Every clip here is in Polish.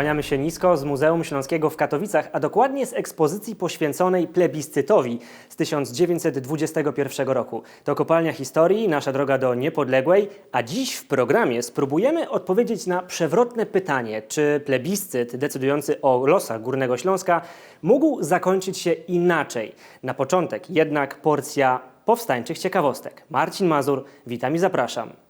Kłaniamy się nisko z Muzeum Śląskiego w Katowicach, a dokładnie z ekspozycji poświęconej plebiscytowi z 1921 roku. To kopalnia historii, nasza droga do niepodległej, a dziś w programie spróbujemy odpowiedzieć na przewrotne pytanie, czy plebiscyt decydujący o losach Górnego Śląska mógł zakończyć się inaczej. Na początek jednak porcja powstańczych ciekawostek. Marcin Mazur, witam i zapraszam.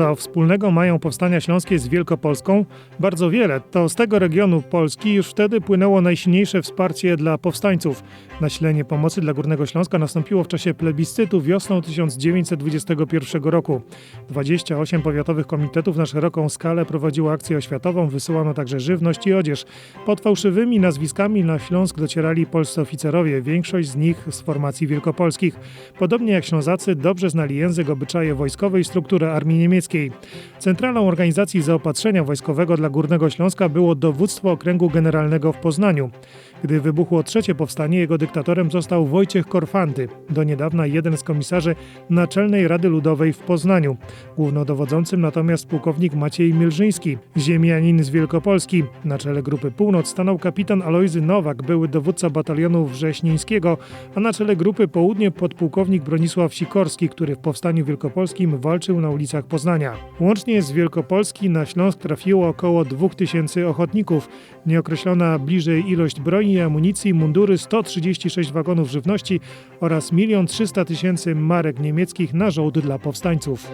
Co wspólnego mają powstania śląskie z Wielkopolską? Bardzo wiele. To z tego regionu Polski już wtedy płynęło najsilniejsze wsparcie dla powstańców. Nasilenie pomocy dla Górnego Śląska nastąpiło w czasie plebiscytu wiosną 1921 roku. 28 powiatowych komitetów na szeroką skalę prowadziło akcję oświatową, wysyłano także żywność i odzież. Pod fałszywymi nazwiskami na Śląsk docierali polscy oficerowie, większość z nich z formacji wielkopolskich. Podobnie jak Ślązacy dobrze znali język, obyczaje wojskowe i strukturę armii niemieckiej. Centralą organizacji zaopatrzenia wojskowego dla Górnego Śląska było dowództwo okręgu generalnego w Poznaniu. Gdy wybuchło trzecie powstanie, jego dyktatorem został Wojciech Korfanty, do niedawna jeden z komisarzy Naczelnej Rady Ludowej w Poznaniu. Głównodowodzącym natomiast pułkownik Maciej Milżyński, ziemianin z Wielkopolski. Na czele Grupy Północ stanął kapitan Alojzy Nowak, były dowódca batalionu wrześnińskiego, a na czele Grupy Południe podpułkownik Bronisław Sikorski, który w Powstaniu Wielkopolskim walczył na ulicach Poznania. Łącznie z Wielkopolski na Śląsk trafiło około 2000 ochotników. Nieokreślona bliżej ilość broni i amunicji, mundury, 136 wagonów żywności oraz 1 300 tysięcy marek niemieckich na żołd dla powstańców.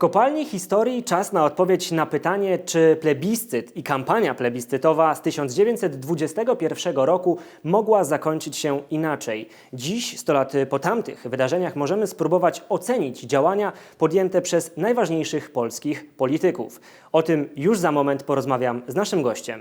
Kopalni historii czas na odpowiedź na pytanie, czy plebiscyt i kampania plebiscytowa z 1921 roku mogła zakończyć się inaczej. Dziś, 100 lat po tamtych wydarzeniach, możemy spróbować ocenić działania podjęte przez najważniejszych polskich polityków. O tym już za moment porozmawiam z naszym gościem.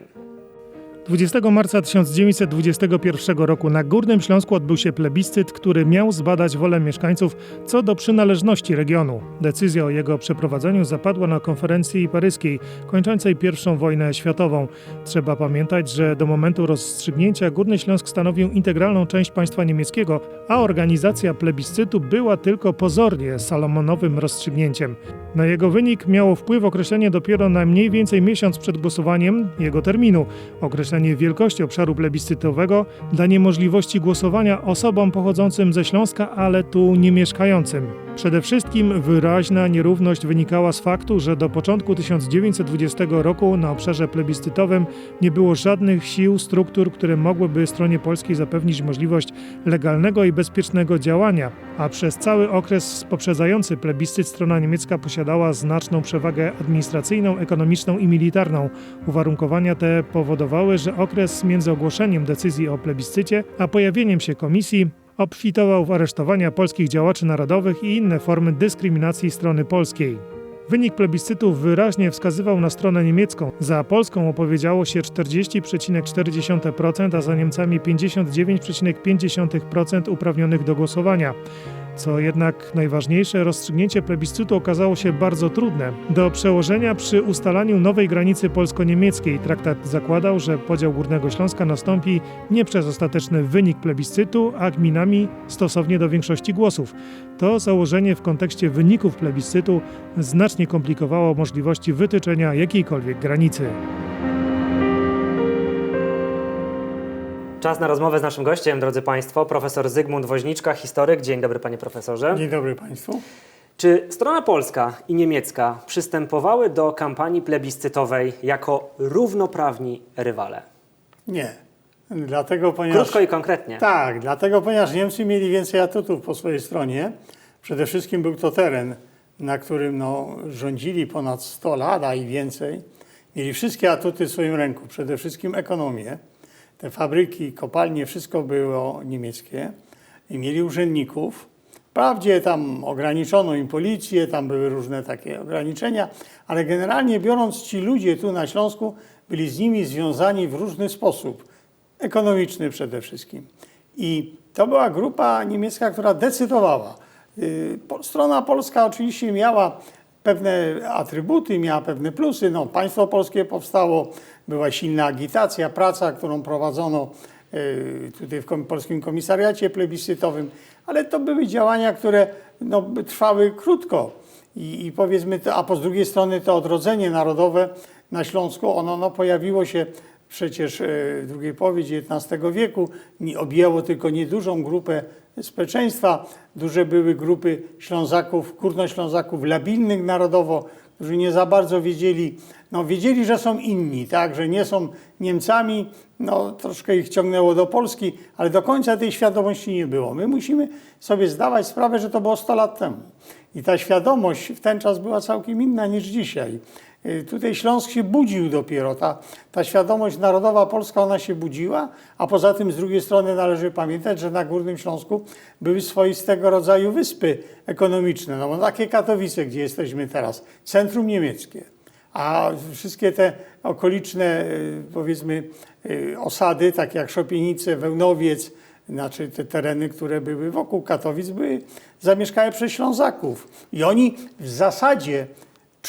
20 marca 1921 roku na Górnym Śląsku odbył się plebiscyt, który miał zbadać wolę mieszkańców co do przynależności regionu. Decyzja o jego przeprowadzeniu zapadła na konferencji paryskiej, kończącej I wojnę światową. Trzeba pamiętać, że do momentu rozstrzygnięcia Górny Śląsk stanowił integralną część państwa niemieckiego, a organizacja plebiscytu była tylko pozornie salomonowym rozstrzygnięciem. Na jego wynik miało wpływ określenie dopiero na mniej więcej miesiąc przed głosowaniem jego terminu. Określenie wielkości obszaru plebiscytowego danie możliwości głosowania osobom pochodzącym ze Śląska, ale tu nie mieszkającym. Przede wszystkim wyraźna nierówność wynikała z faktu, że do początku 1920 roku na obszarze plebiscytowym nie było żadnych sił, struktur, które mogłyby stronie polskiej zapewnić możliwość legalnego i bezpiecznego działania, a przez cały okres poprzedzający plebiscyt strona niemiecka posiadała znaczną przewagę administracyjną, ekonomiczną i militarną. Uwarunkowania te powodowały, że okres między ogłoszeniem decyzji o plebiscycie a pojawieniem się komisji obfitował w aresztowania polskich działaczy narodowych i inne formy dyskryminacji strony polskiej. Wynik plebiscytu wyraźnie wskazywał na stronę niemiecką. Za Polską opowiedziało się 40,4%, a za Niemcami 59,5% uprawnionych do głosowania. Co jednak najważniejsze, rozstrzygnięcie plebiscytu okazało się bardzo trudne. Do przełożenia przy ustalaniu nowej granicy polsko-niemieckiej traktat zakładał, że podział Górnego Śląska nastąpi nie przez ostateczny wynik plebiscytu, a gminami stosownie do większości głosów. To założenie w kontekście wyników plebiscytu znacznie komplikowało możliwości wytyczenia jakiejkolwiek granicy. Czas na rozmowę z naszym gościem, drodzy Państwo, profesor Zygmunt Woźniczka, historyk. Dzień dobry, panie profesorze. Dzień dobry Państwu. Czy strona polska i niemiecka przystępowały do kampanii plebiscytowej jako równoprawni rywale? Nie. Dlatego, ponieważ... Krótko i konkretnie. Tak, dlatego, ponieważ Niemcy mieli więcej atutów po swojej stronie. Przede wszystkim był to teren, na którym no, rządzili ponad 100 lat, a i więcej. Mieli wszystkie atuty w swoim ręku, przede wszystkim ekonomię. Te fabryki, kopalnie, wszystko było niemieckie. I mieli urzędników. Wprawdzie tam ograniczono im policję, tam były różne takie ograniczenia, ale generalnie biorąc, ci ludzie tu na Śląsku byli z nimi związani w różny sposób. Ekonomiczny przede wszystkim. I to była grupa niemiecka, która decydowała. Y, Strona polska oczywiście miała pewne atrybuty, miała pewne plusy. No, państwo polskie powstało, była silna agitacja, praca, którą prowadzono y, tutaj w Polskim Komisariacie Plebiscytowym, ale to były działania, które no, trwały krótko. I, I powiedzmy, to, a po z drugiej strony to odrodzenie narodowe na Śląsku, ono no, pojawiło się przecież e, w drugiej połowie XIX wieku, objęło tylko niedużą grupę społeczeństwa. Duże były grupy Ślązaków, Górnoślązaków labilnych narodowo, którzy nie za bardzo wiedzieli, no wiedzieli, że są inni, tak, że nie są Niemcami, no troszkę ich ciągnęło do Polski, ale do końca tej świadomości nie było. My musimy sobie zdawać sprawę, że to było 100 lat temu. I ta świadomość w ten czas była całkiem inna niż dzisiaj. Y, Tutaj Śląsk się budził dopiero. Ta, ta świadomość narodowa polska, ona się budziła, a poza tym z drugiej strony należy pamiętać, że na Górnym Śląsku były swoistego rodzaju wyspy ekonomiczne. No bo takie Katowice, gdzie jesteśmy teraz, centrum niemieckie, a wszystkie te okoliczne, y, powiedzmy, y, osady, takie jak Szopienice, Wełnowiec, znaczy te tereny, które były wokół Katowic, były zamieszkane przez Ślązaków. I oni w zasadzie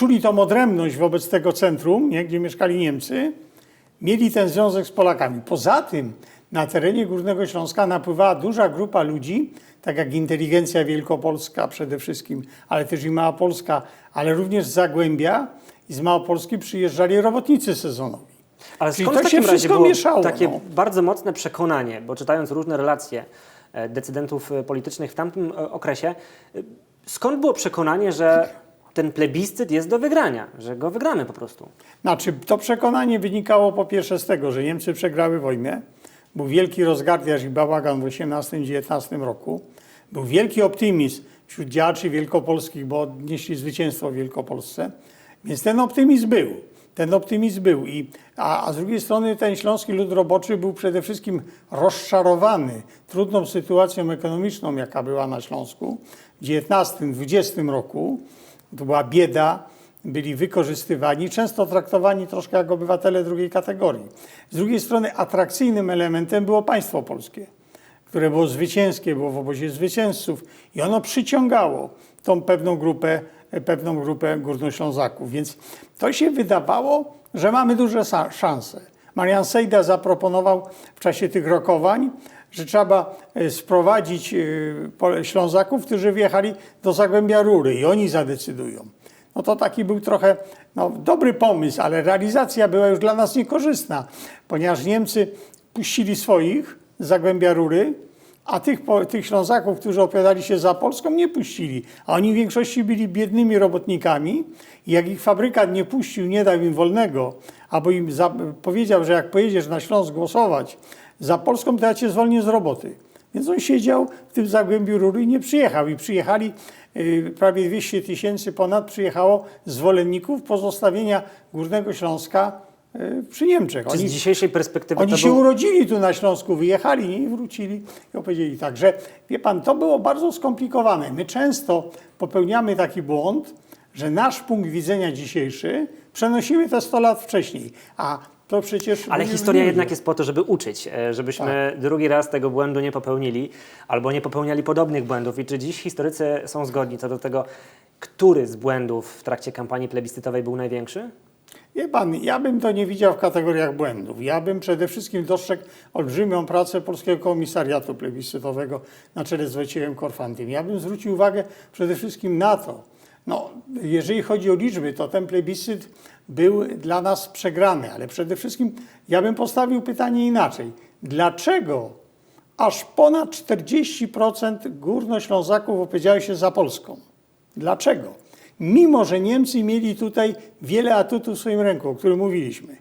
czuli tą odrębność wobec tego centrum, nie, gdzie mieszkali Niemcy, mieli ten związek z Polakami. Poza tym na terenie Górnego Śląska napływała duża grupa ludzi, tak jak inteligencja wielkopolska przede wszystkim, ale też i Małopolska, ale również z Zagłębia i z Małopolski przyjeżdżali robotnicy sezonowi. Ale Czyli skąd to w takim się razie wszystko było mieszało, takie no. bardzo mocne przekonanie, bo czytając różne relacje e, decydentów e, politycznych w tamtym e, okresie, skąd było przekonanie, że ten plebiscyt jest do wygrania, że go wygramy po prostu? Znaczy, to przekonanie wynikało po pierwsze z tego, że Niemcy przegrały wojnę, był wielki rozgardiaż i bałagan w 18-19 roku, był wielki optymizm wśród działaczy wielkopolskich, bo odnieśli zwycięstwo w Wielkopolsce, więc ten optymizm był. Ten optymizm był, I, a, a z drugiej strony ten śląski lud roboczy był przede wszystkim rozczarowany trudną sytuacją ekonomiczną, jaka była na Śląsku w XIX-XX roku. To była bieda, byli wykorzystywani, często traktowani troszkę jak obywatele drugiej kategorii. Z drugiej strony atrakcyjnym elementem było państwo polskie, które było zwycięskie, było w obozie zwycięzców i ono przyciągało tą pewną grupę, pewną grupę górnoślązaków. Więc to się wydawało, że mamy duże szanse. Marian Sejda zaproponował w czasie tych rokowań, że trzeba e, sprowadzić e, Ślązaków, którzy wjechali do Zagłębia Rury i oni zadecydują. No to taki był trochę no, dobry pomysł, ale realizacja była już dla nas niekorzystna, ponieważ Niemcy puścili swoich z Zagłębia Rury, a tych, tych Ślązaków, którzy opowiadali się za Polską, nie puścili. A oni w większości byli biednymi robotnikami i jak ich fabrykant nie puścił, nie dał im wolnego, albo im powiedział, że jak pojedziesz na Śląsk głosować za Polską, to ja cię zwolnię z roboty. Więc on siedział w tym Zagłębiu Rury i nie przyjechał. I przyjechali y, prawie 200 tysięcy ponad przyjechało zwolenników pozostawienia Górnego Śląska y, przy Niemczech. Czy z dzisiejszej perspektywy Oni to się był... urodzili tu na Śląsku, wyjechali nie? i wrócili i opowiedzieli tak, że wie pan, to było bardzo skomplikowane. My często popełniamy taki błąd, że nasz punkt widzenia dzisiejszy przenosimy te 100 lat wcześniej, a to przecież... Ale historia jednak jest po to, żeby uczyć, e, żebyśmy Tak. drugi raz tego błędu nie popełnili albo nie popełniali podobnych błędów. I czy dziś historycy są zgodni co do tego, który z błędów w trakcie kampanii plebiscytowej był największy? Wie pan, ja bym to nie widział w kategoriach błędów. Ja bym przede wszystkim dostrzegł olbrzymią pracę Polskiego Komisariatu Plebiscytowego na czele z Wojciechem Korfantym. Ja bym zwrócił uwagę przede wszystkim na to, no, jeżeli chodzi o liczby, to ten plebiscyt był dla nas przegrany, ale przede wszystkim ja bym postawił pytanie inaczej. Dlaczego aż ponad 40% górnoślązaków opowiedziało się za Polską? Dlaczego? Mimo, że Niemcy mieli tutaj wiele atutów w swoim ręku, o którym mówiliśmy,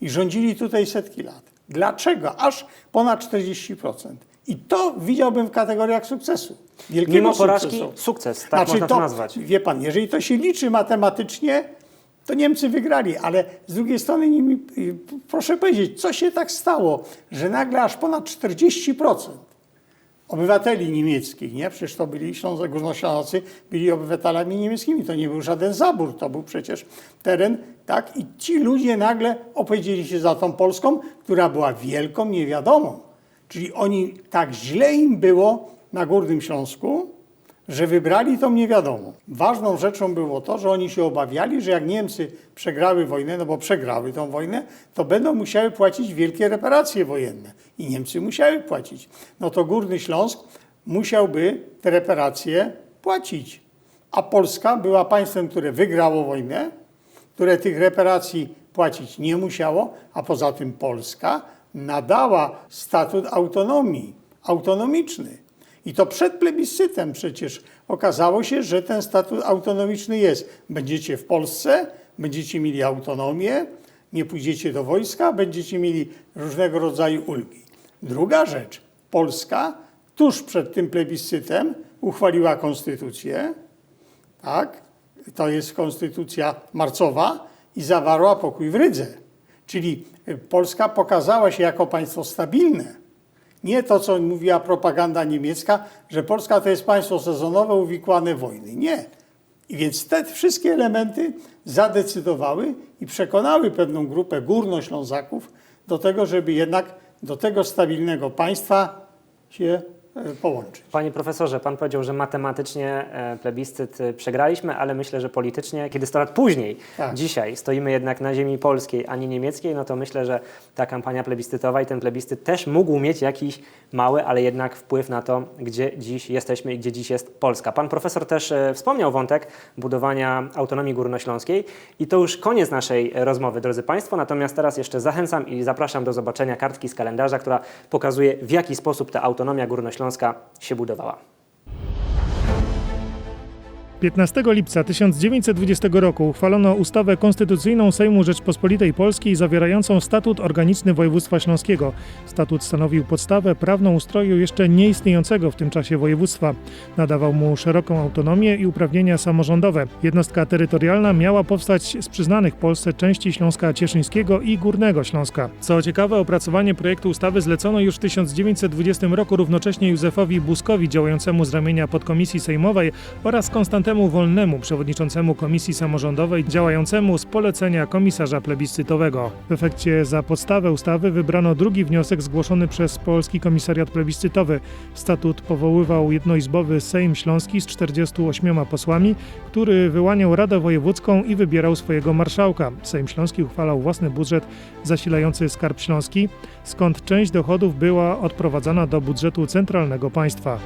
i rządzili tutaj setki lat. Dlaczego? Aż ponad 40%. I to widziałbym w kategoriach sukcesu. Wielkiego Mimo porażki sukcesu. sukces, tak Znaczy można to, to nazwać. Wie pan, jeżeli to się liczy matematycznie, to Niemcy wygrali, ale z drugiej strony nimi, proszę powiedzieć, co się tak stało, że nagle aż ponad 40% obywateli niemieckich, nie? Przecież to byli Ślązacy, Górnoślązacy, byli obywatelami niemieckimi. To nie był żaden zabór, to był przecież teren, tak? I ci ludzie nagle opowiedzieli się za tą Polską, która była wielką niewiadomą. Czyli oni, tak źle im było na Górnym Śląsku, Że wybrali, to mnie wiadomo. Ważną rzeczą było to, że oni się obawiali, że jak Niemcy przegrały wojnę, no bo przegrały tą wojnę, to będą musiały płacić wielkie reparacje wojenne. I Niemcy musiały płacić. No to Górny Śląsk musiałby te reparacje płacić. A Polska była państwem, które wygrało wojnę, które tych reparacji płacić nie musiało, a poza tym Polska nadała statut autonomii, autonomiczny. I to przed plebiscytem przecież okazało się, że ten statut autonomiczny jest. Będziecie w Polsce, będziecie mieli autonomię, nie pójdziecie do wojska, będziecie mieli różnego rodzaju ulgi. Druga rzecz, Polska tuż przed tym plebiscytem uchwaliła konstytucję, tak? To jest konstytucja marcowa i zawarła pokój w Rydze. Czyli Polska pokazała się jako państwo stabilne. Nie to, co mówiła propaganda niemiecka, że Polska to jest państwo sezonowe uwikłane w wojny. Nie. I więc te wszystkie elementy zadecydowały i przekonały pewną grupę górnoślązaków do tego, żeby jednak do tego stabilnego państwa się połączyć. Panie profesorze, pan powiedział, że matematycznie e, plebiscyt e, przegraliśmy, ale myślę, że politycznie, kiedy 100 lat później, Tak. dzisiaj stoimy jednak na ziemi polskiej, a nie niemieckiej, no to myślę, że ta kampania plebiscytowa i ten plebiscyt też mógł mieć jakiś mały, ale jednak wpływ na to, gdzie dziś jesteśmy i gdzie dziś jest Polska. Pan profesor też e, wspomniał wątek budowania autonomii górnośląskiej i to już koniec naszej e, rozmowy, drodzy Państwo, natomiast teraz jeszcze zachęcam i zapraszam do zobaczenia kartki z kalendarza, która pokazuje, w jaki sposób ta autonomia górnośląska się budowała. 15 lipca 1920 roku uchwalono ustawę konstytucyjną Sejmu Rzeczpospolitej Polskiej zawierającą statut organiczny województwa śląskiego. Statut stanowił podstawę prawną ustroju jeszcze nieistniejącego w tym czasie województwa. Nadawał mu szeroką autonomię i uprawnienia samorządowe. Jednostka terytorialna miała powstać z przyznanych Polsce części Śląska Cieszyńskiego i Górnego Śląska. Co ciekawe, opracowanie projektu ustawy zlecono już w 1920 roku równocześnie Józefowi Buzkowi, działającemu z ramienia podkomisji sejmowej oraz Konstantemu Wolnemu, przewodniczącemu Komisji Samorządowej, działającemu z polecenia komisarza plebiscytowego. W efekcie za podstawę ustawy wybrano drugi wniosek zgłoszony przez Polski Komisariat Plebiscytowy. Statut powoływał jednoizbowy Sejm Śląski z 48 posłami, który wyłaniał Radę Wojewódzką i wybierał swojego marszałka. Sejm Śląski uchwalał własny budżet zasilający Skarb Śląski, skąd część dochodów była odprowadzana do budżetu centralnego państwa.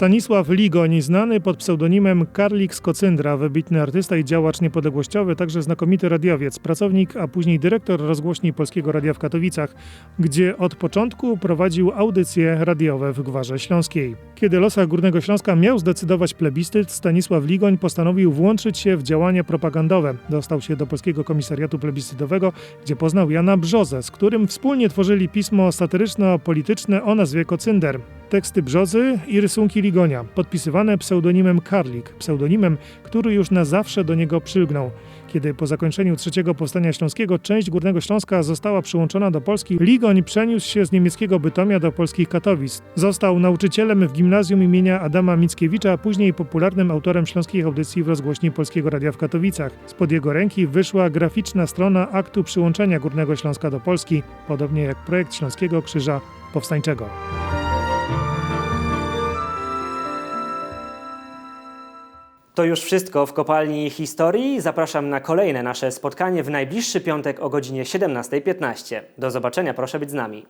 Stanisław Ligoń, znany pod pseudonimem Karlik z Kocyndra, wybitny artysta i działacz niepodległościowy, także znakomity radiowiec, pracownik, a później dyrektor rozgłośni Polskiego Radia w Katowicach, gdzie od początku prowadził audycje radiowe w Gwarze Śląskiej. Kiedy o losach Górnego Śląska miał zdecydować plebiscyt, Stanisław Ligoń postanowił włączyć się w działania propagandowe. Dostał się do Polskiego Komisariatu Plebiscytowego, gdzie poznał Jana Brzozę, z którym wspólnie tworzyli pismo satyryczno-polityczne o nazwie Kocynder. Teksty Brzozy i rysunki Ligonia, podpisywane pseudonimem Karlik, pseudonimem, który już na zawsze do niego przylgnął. Kiedy po zakończeniu trzeciego powstania śląskiego część Górnego Śląska została przyłączona do Polski, Ligoń przeniósł się z niemieckiego Bytomia do polskich Katowic. Został nauczycielem w gimnazjum imienia Adama Mickiewicza, a później popularnym autorem śląskich audycji w rozgłośni Polskiego Radia w Katowicach. Spod jego ręki wyszła graficzna strona aktu przyłączenia Górnego Śląska do Polski, podobnie jak projekt Śląskiego Krzyża Powstańczego. To już wszystko w kopalni historii. Zapraszam na kolejne nasze spotkanie w najbliższy piątek o godzinie 17.15. Do zobaczenia, proszę być z nami.